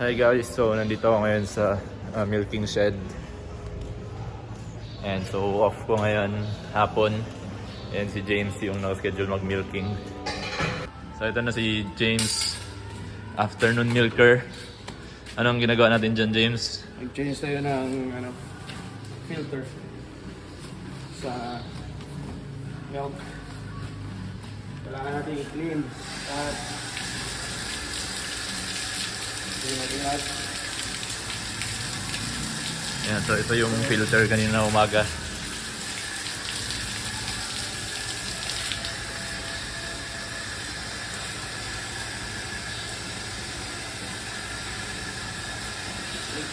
Hi guys, so nandito ako ngayon sa uh, milking shed. And so off ko ngayon hapon. And si James yung nakaschedule mag-milking. So ito na si James, afternoon milker. Anong ginagawa natin dyan, James? Nag-change tayo ng ano, filter sa milk. Kailangan natin i-clean at Yan, so ito yung filter kanina umaga.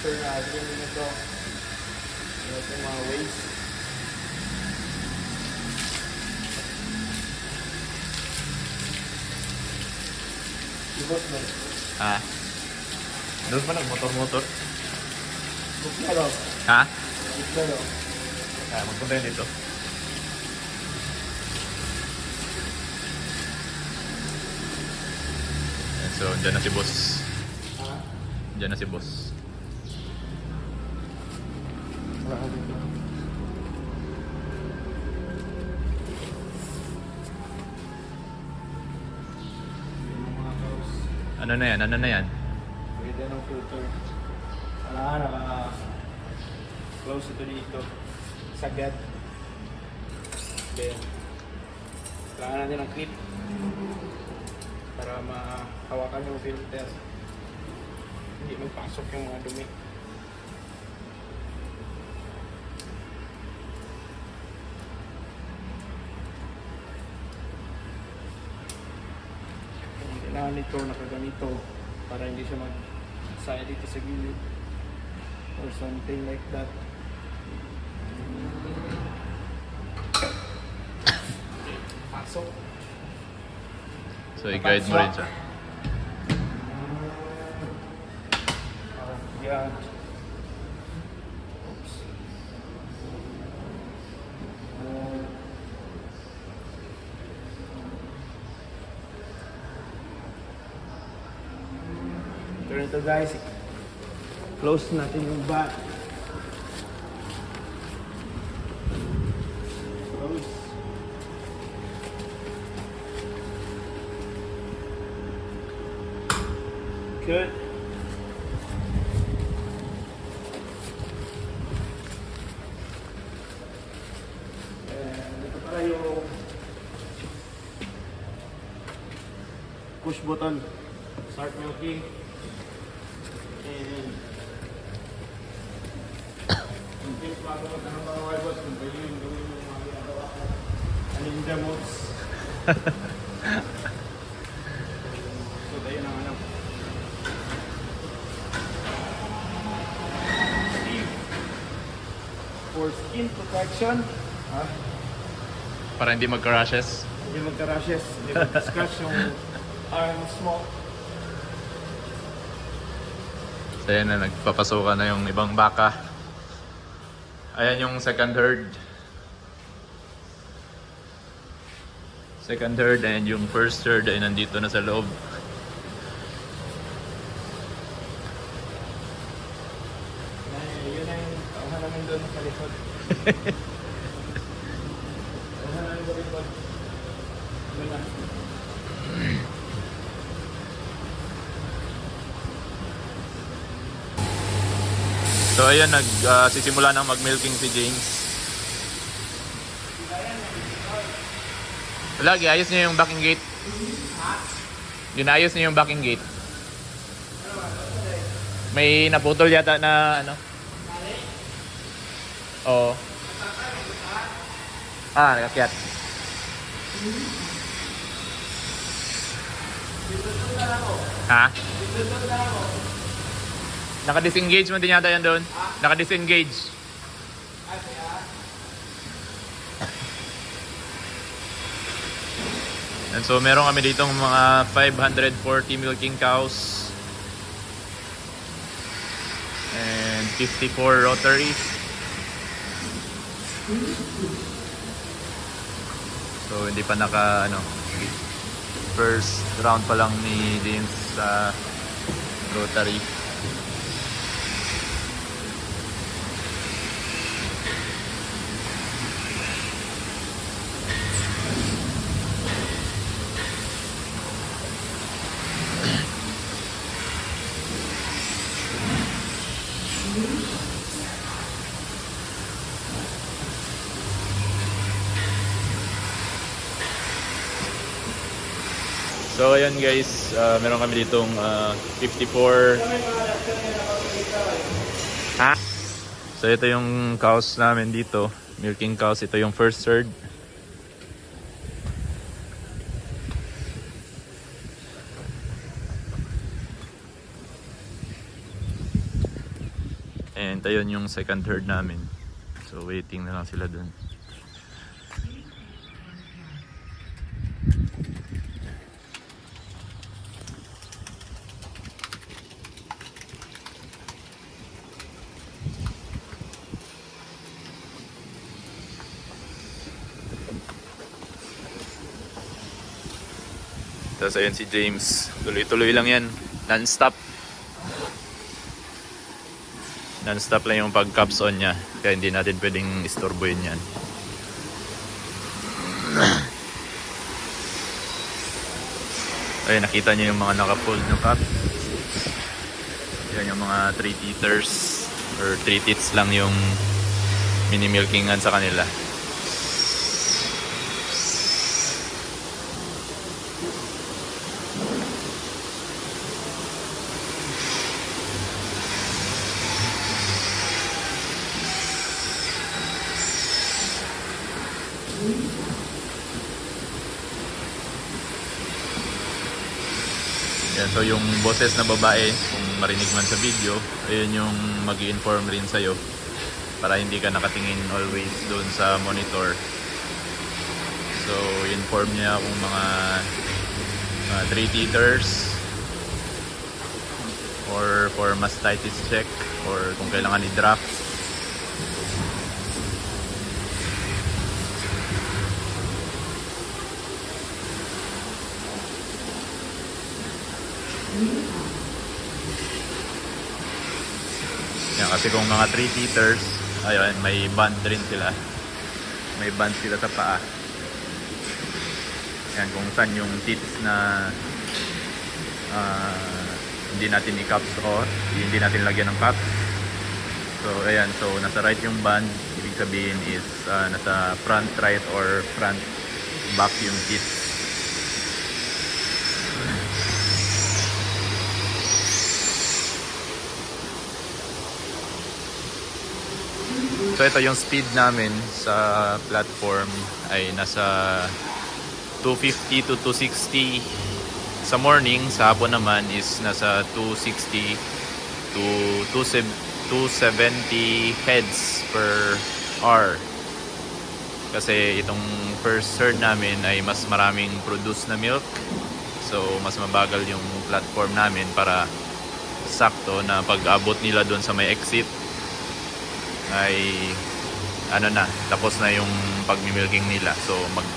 Sure na clean na ito. Mga waste. Ibot mo. Ha? Doon pa nag-motor-motor? Lang. Ha? Lang. Ah, magpunta yun dito. Yan, so, dyan na si boss. Ha? Dyan na si boss. Wala ka dito. Ano na yan? Ano na yan? Pwede ng filter. Wala naka close ito dito. Sagad. Then, kailangan natin ng clip para mahawakan yung filter. Hindi magpasok yung mga dumi. Kailangan nito nakaganito para hindi siya mag-saya dito sa gilid or something like that. Pasok. So, i-guide mo rin siya. Ah, yeah. Turn ito guys. Close natin yung back. Close. Good. And ito pala yung push button. Start milking. Modes. so tayo na ano. For skin protection, ha? Para hindi mag-crashes. Hindi magka-rashes, hindi mag-scratch yung iron smoke. So, yan na. Nagpapasukan na yung ibang baka. Ayan yung second herd. Second herd and yung first herd ay nandito na sa loob. Yun na yung doon sa likod. tauhan namin sa likod. Yun na. So ayan, nag, ah, sisimula ng mag-milking si James. Wala, giayos niya yung backing gate. Ginayos niya yung backing gate. May naputol yata na ano. Oo. Ah, nakakyat. Ha? Naka-disengage mo din yata yan doon. Naka-disengage. And so meron kami ditong mga 540 milking cows. And 54 rotaries. So hindi pa naka ano first round pa lang ni James sa rotary. So ayun guys, ah, meron kami ditong ah, 54 Ha? So ito yung cows namin dito, milking cows. Ito yung first third. And ayun yung second herd namin. So waiting na lang sila dun. Tapos ayun si James. Tuloy-tuloy lang yan. Non-stop. Non-stop lang yung pag-caps on niya. Kaya hindi natin pwedeng istorbohin yan. Ayun, nakita niyo yung mga naka-fold na cup. Yan yung mga 3 teethers or 3 teats lang yung mini-milkingan sa kanila. Yan, so yung boses na babae, kung marinig man sa video, ayun yung mag inform rin sa'yo para hindi ka nakatingin always doon sa monitor. So, inform niya kung mga uh, 3 teethers or for mastitis check or kung kailangan i-draft. Yan, kasi kung mga 3 teethers, ayun, may band rin sila. May band sila sa paa. Yan, kung saan yung teeth na ah, hindi natin i-caps o hindi natin lagyan ng caps. So, ayan. So, nasa right yung band. Ibig sabihin is ah, nasa front right or front back yung teeth. So ito yung speed namin sa platform ay nasa 250 to 260 sa morning, sa hapon naman is nasa 260 to 270 heads per hour. Kasi itong first herd namin ay mas maraming produce na milk. So mas mabagal yung platform namin para sakto na pag-abot nila doon sa may exit ay ano na, tapos na yung pagmimilking nila. So mag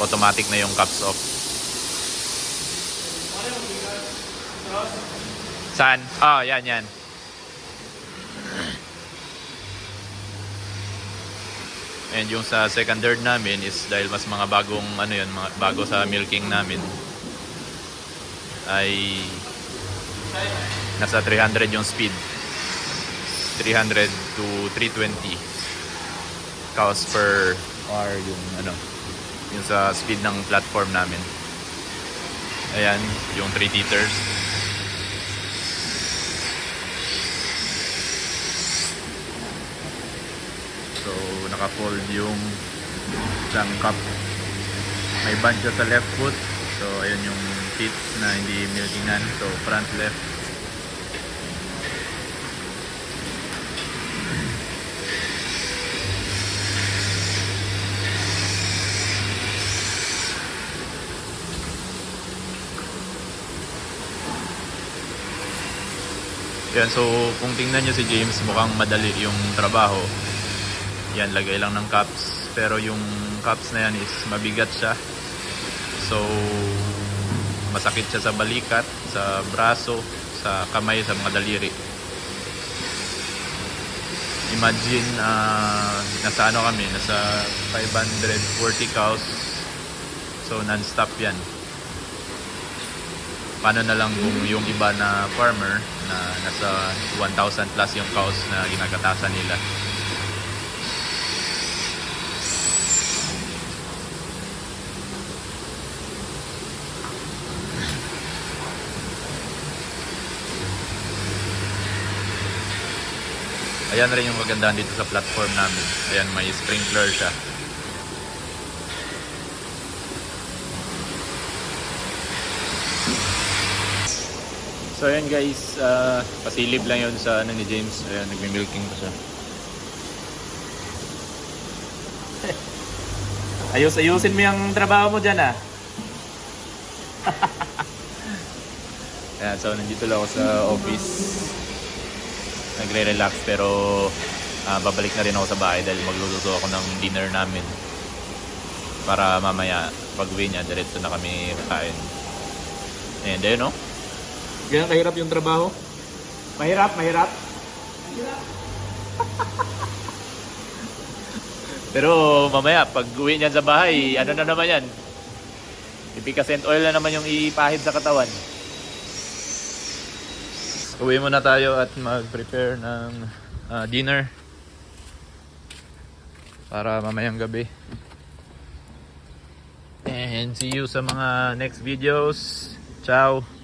automatic na yung caps off. Saan? Ah, yan, yan. And yung sa second herd namin is dahil mas mga bagong ano yun, mga bago sa milking namin ay nasa 300 yung speed. 300 to 320 cows per hour yung ano yung sa speed ng platform namin. Ayan yung 3 teethers so naka-fold yung isang cup. May siya sa left foot. So ayun yung teeth na hindi milkingan. So front left Yan, so kung tingnan nyo si James, mukhang madali yung trabaho. Yan, lagay lang ng cups. Pero yung cups na yan is mabigat siya. So, masakit siya sa balikat, sa braso, sa kamay, sa mga daliri. Imagine, ah, nasa ano kami, nasa 540 cows. So, non-stop yan. Paano na lang kung yung iba na farmer na nasa 1,000 plus yung cows na ginagatasan nila. Ayan rin yung kagandahan dito sa platform namin. Ayan, may sprinkler siya. So ayan guys, ah, pasilip lang yun sa ano ni James. Ayan, nagmi-milking pa siya. Ayos-ayusin mo yung trabaho mo dyan ah. Ayan, so nandito lang ako sa office. Nagre-relax pero ah, babalik na rin ako sa bahay dahil magluluto ako ng dinner namin. Para mamaya pag uwi niya, diretso na kami kain. And ayun no? Ganyan kahirap yung trabaho. Mahirap, mahirap. Pero mamaya, pag uwi niyan sa bahay, ano na naman yan? Ipicacent oil na naman yung ipahid sa katawan. Uwi muna tayo at mag-prepare ng ah, dinner. Para mamayang gabi. And see you sa mga next videos. Ciao!